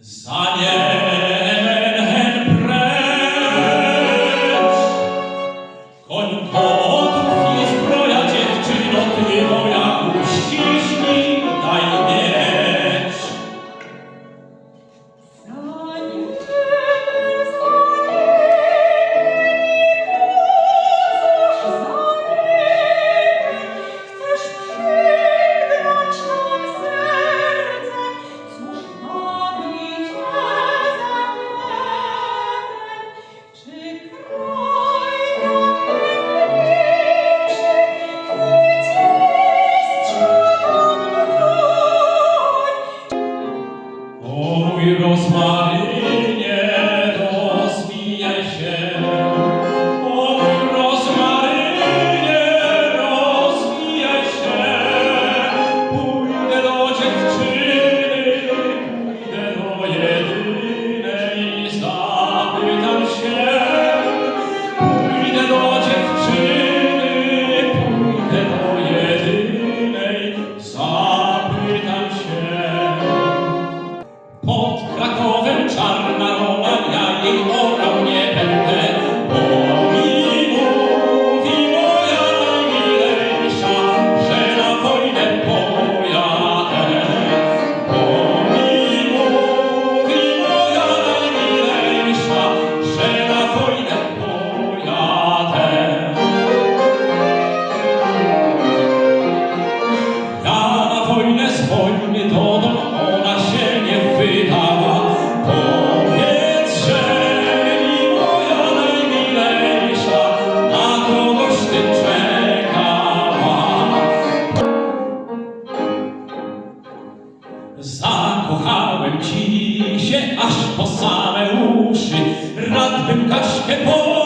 Sanen hen pres, con Holy Ghost, my swoją metodą no, ona się nie wydała. Powiedz, że mi moja najmilejsza na kogoś ty czekała. Zakochałem ci się aż po same uszy, radbym kaszkę po